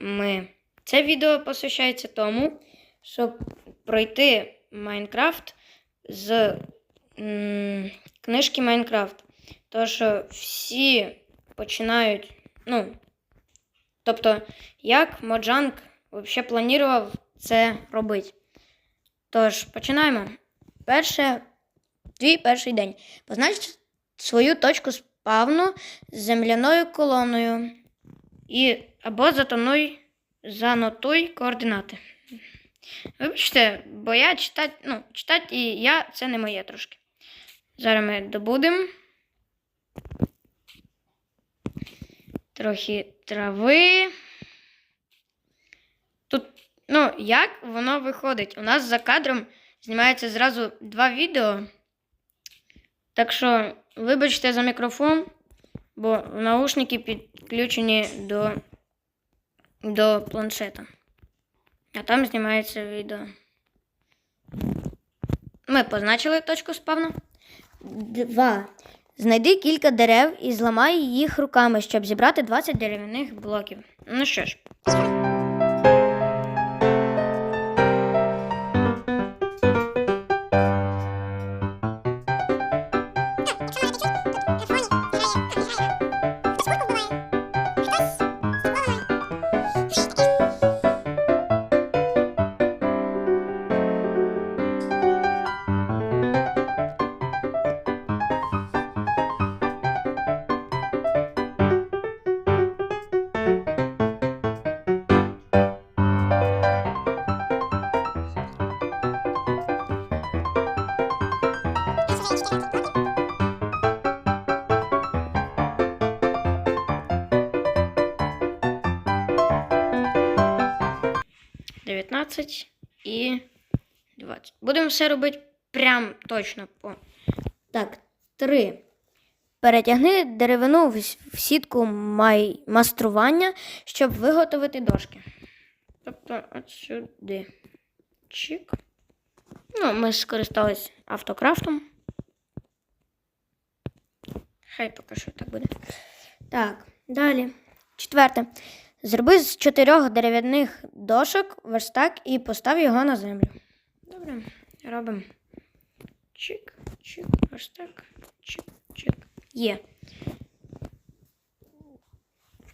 ми. Це відео посвящається тому, щоб пройти Майнкрафт з книжки Майнкрафт. Що всі починають. Ну, тобто, як Моджанг взагалі планував це робити. Тож, починаємо. Перше, твій перший день. Познач свою точку спавну з земляною колоною. І або затонуй, занотуй координати. Вибачте, бо я читати, ну, читати і я це не моє трошки. Зараз ми добудемо. Трохи трави. Тут, ну, як воно виходить? У нас за кадром знімається зразу два відео. Так що, вибачте за мікрофон, бо наушники підключені до, до планшета. А там знімається відео. Ми позначили точку спавну. Два. Знайди кілька дерев і зламай їх руками, щоб зібрати 20 дерев'яних блоків. Ну що ж. Дев'ятнадцять і 20. Будемо все робити прям точно по. Так, три. Перетягни деревину в сітку май... мастрування, щоб виготовити дошки. Тобто от сюди. Чик. Ну, ми скористались автокрафтом. Хай поки що так буде. Так, далі. Четверте. Зроби з чотирьох дерев'яних дошок верстак і постав його на землю. Добре, робимо. Чик, чик, верстак, чик, чик. Є.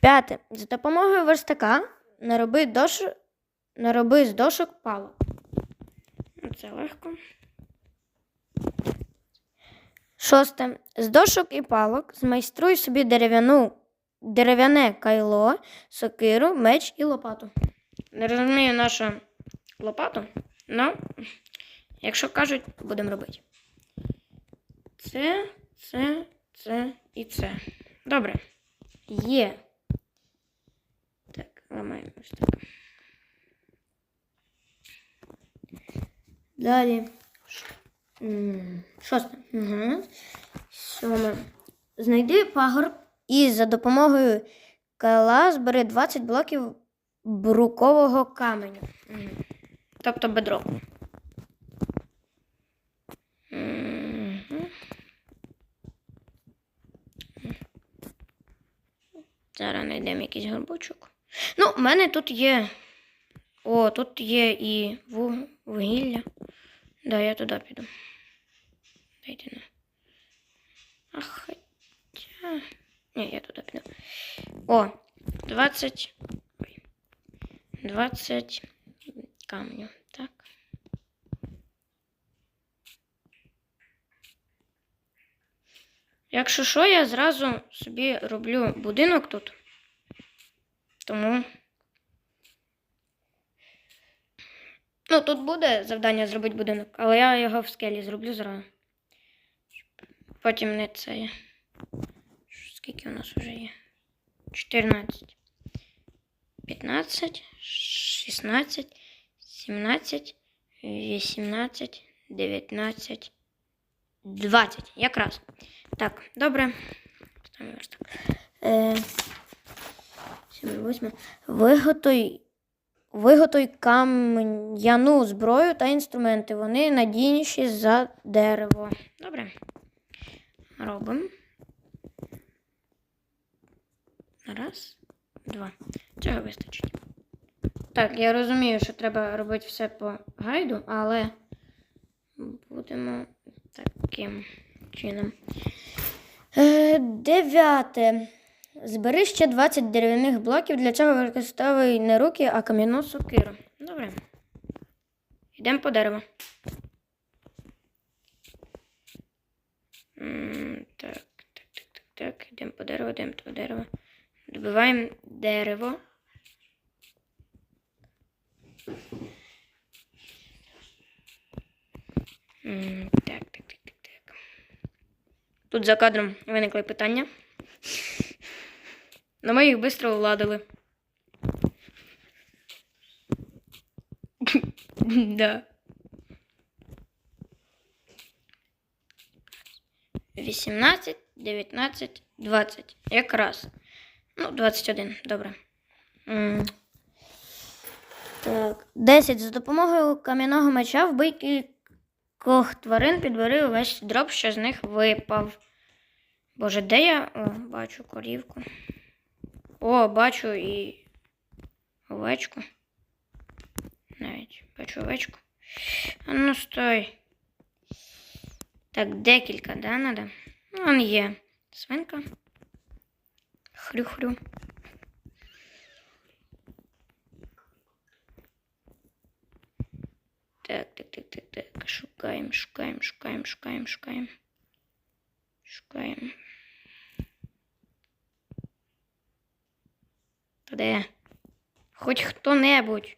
П'яте. За допомогою верстака нароби, дош... нароби з дошок палок. Ну, Це легко. Шосте. З дошок і палок змайструй собі дерев'яну, дерев'яне кайло, сокиру, меч і лопату. Не розумію нашу лопату, але якщо кажуть, будемо робити. Це, це, це і це. Добре. Є. Так, ламаємо ось так. Далі. Шосте. Угу. Сьоме. Знайди пагорб і за допомогою кайла збери 20 блоків брукового каменю. Тобто бедро. Зараз знайдемо якийсь горбочок. Ну, в мене тут є. О, тут є і вугілля. Да, я туди піду. Дайте на. А хоча. Ні, я туди піду. О, 20. 20 камню. Так. Якщо що, я зразу собі роблю будинок тут. Тому. Ну, тут буде завдання зробити будинок, але я його в скелі зроблю зразу. Потім не це. Скільки у нас вже є? 14. 15, 16, 17, 18, 19, 20. Якраз. Так, добре. Е, 7, 8. Виготуй Виготуй кам'яну зброю та інструменти. Вони надійніші за дерево. Добре. Робимо. Раз, два. Цього вистачить. Так, я розумію, що треба робити все по гайду, але будемо таким чином. Е, дев'яте. Збери ще 20 дерев'яних блоків. Для цього використовуй не руки, а кам'яну сокиру. Добре. Йдемо по дереву. Так, так, так, так, так. Йдемо по дереву, йдемо по дереву. Добиваємо дерево. Так, так, так, так, так. Тут за кадром виникли питання. Но ми їх швидко владили. да. 18, 19, 20. Якраз. Ну, 21, добре. М. Так. 10. За допомогою кам'яного меча вбий кількох тварин, підбери увесь дроб, що з них випав. Боже, де я? О, бачу корівку. О, бачу і овечку. Навіть бачу овечку. А ну стой. Так, декілька, да, надо? Ну, он є. Свинка. Хрю-хрю. Так, так, так, так, так. Шукаємо, шукаємо, шукаємо, шукаємо. Шукаємо. Та де? Хоч хто-небудь.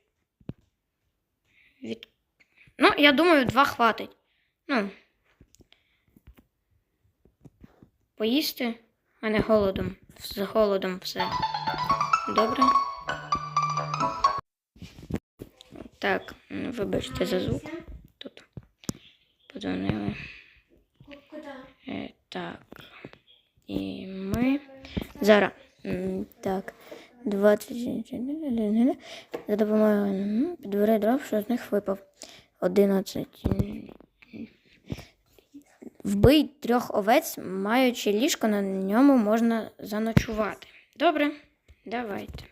Від... Ну, я думаю, два хватить. Ну. Поїсти, а не голодом. З голодом все. Добре. Так, вибачте за звук. Тут подзвонили. Е, так. І ми. Зараз. Так. 20. За допомогою підбери дров, що з них випав. 11. Вбий трьох овець, маючи ліжко, на ньому можна заночувати. Добре, давайте.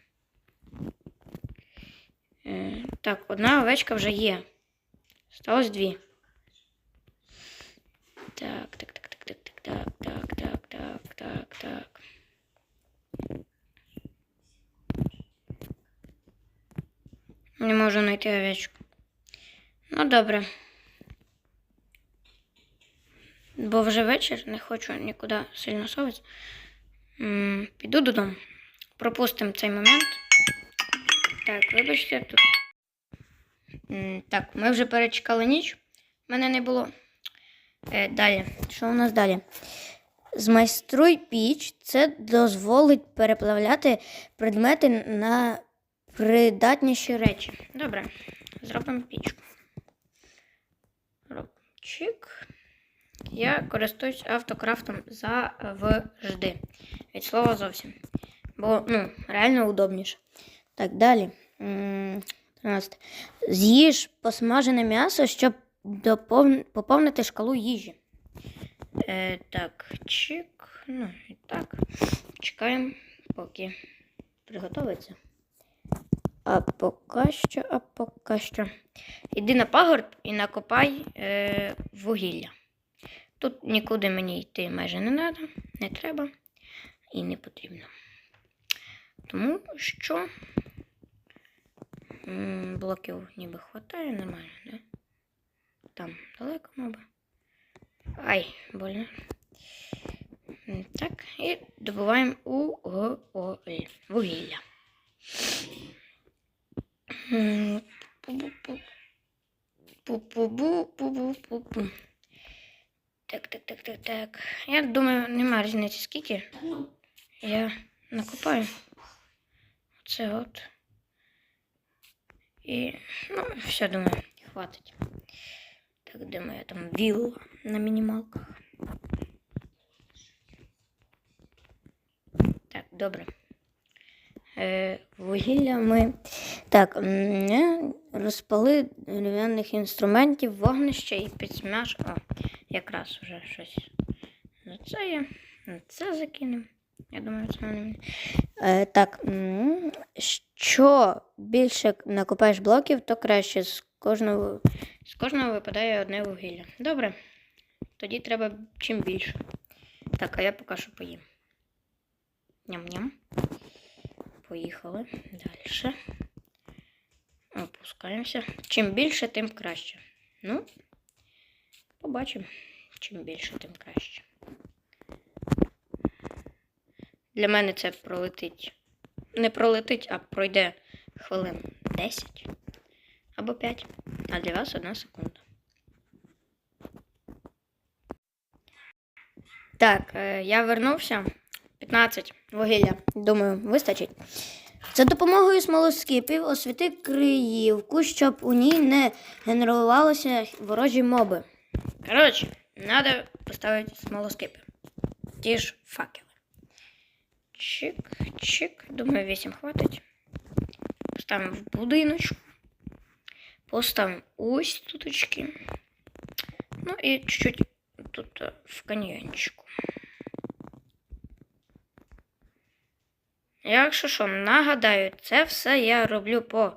Е, так, одна овечка вже є. Сталось дві. Так, так, так, так, так, так, так, так, так, так, так, так. Не можу знайти овечку. Ну, добре. Бо вже вечір, не хочу нікуди сильно соватися. М, Піду додому. Пропустимо цей момент. Так, вибачте, тут. Так, ми вже перечекали ніч. Мене не було. Е, далі. Що у нас далі? Змайструй піч. Це дозволить переплавляти предмети на придатніші речі. Добре. Зробимо пічку. Роб- Чик. Я користуюсь автокрафтом завжди. Від слова зовсім. Бо, ну, реально удобніше. Так, далі. 13. З'їж посмажене м'ясо, щоб поповнити шкалу їжі. Е, так, чик. Ну, і так. Чекаємо, поки приготується. А поки що, а поки що. Іди на пагорб і накопай е, вугілля. Тут нікуди мені йти майже не треба, не треба і не потрібно. Тому що блоків ніби хватає, нормально, да? Там далеко, мабуть. Ай, больно. Так, і добуваємо уголь, вугілля. Пу-пу-пу. Пу-пу-бу-пу-бу-пу-пу. Так, так, так, так, так. Я думаю, нема різниці скільки. Я накопаю. Оце от. І, ну, все, думаю, хватить. Так, де моя там вілла на мінімалках. Так, добре. Е, вугілля ми. Так, розпали дерев'яних інструментів, вогнище і підсмаж. О, якраз вже щось. На це є. На це закинемо. Я думаю, це не. Так. що більше накопаєш блоків, то краще. З кожного, з кожного випадає одне вугілля. Добре. Тоді треба чим більше. Так, а я поки що поїм. Ням-ням. Поїхали. Далі. Опускаємося. Чим більше, тим краще. Ну, побачимо. Чим більше, тим краще. Для мене це пролетить. Не пролетить, а пройде хвилин 10 або 5. А для вас одна секунда. Так, е, я вернувся. 15 вугілля. Думаю, вистачить. За допомогою смолоскипів освіти криївку, щоб у ній не генерувалися ворожі моби. Коротше, треба поставити смолоскипи. Ті ж факели. Чик, чик. Думаю, 8 хватить. Поставимо в будиночку. Поставимо ось туточки. Ну і чуть-чуть тут е, в каньйончику. Якщо що, нагадаю, це все я роблю по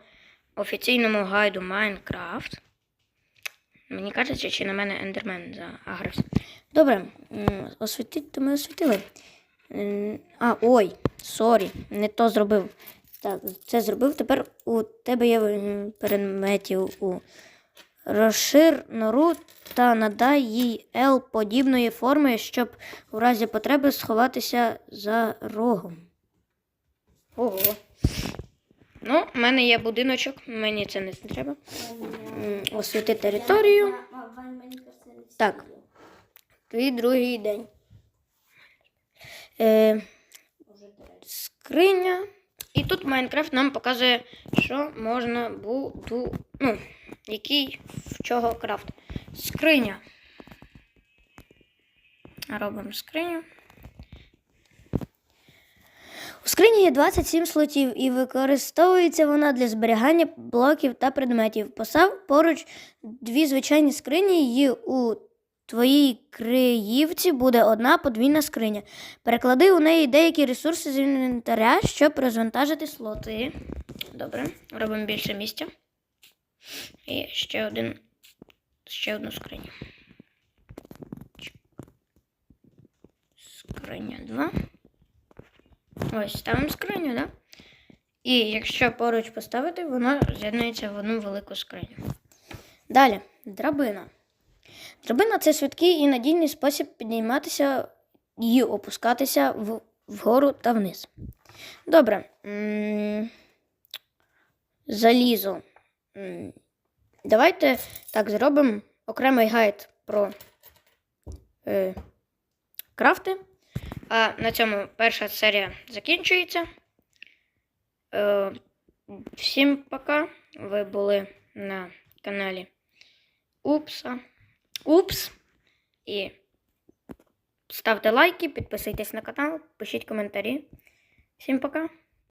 офіційному гайду Майнкрафт. Мені кажеться, чи на мене ендермен заагрився. Добре, освітити ми освітили. А, ой, сорі, не то зробив. Так, це зробив. Тепер у тебе є предметів у розшир нору та надай їй L подібної форми, щоб у разі потреби сховатися за рогом. Ого. Ну, в мене є будиночок, мені це не треба. Освіти територію. Так. Твій другий день. Е, скриня. І тут Майнкрафт нам показує, що можна буду. Ну, який в чого крафт. Скриня. Робимо скриню. У скрині є 27 слотів і використовується вона для зберігання блоків та предметів. Постав поруч дві звичайні скрині, і у твоїй криївці буде одна подвійна скриня. Переклади у неї деякі ресурси з інвентаря, щоб розвантажити слоти. Добре, робимо більше місця. І ще один, ще одну скриню. Скриня 2. Ось ставимо скриню, да? І якщо поруч поставити, воно з'єднується в одну велику скриню. Далі, драбина. Драбина це швидкий і надійний спосіб підніматися і опускатися в, вгору та вниз. Добре. Залізо. Давайте так зробимо окремий гайд про е, крафти. А на цьому перша серія закінчується. Е, всім пока. Ви були на каналі Упса. Упс. І ставте лайки, підписуйтесь на канал, пишіть коментарі. Всім пока.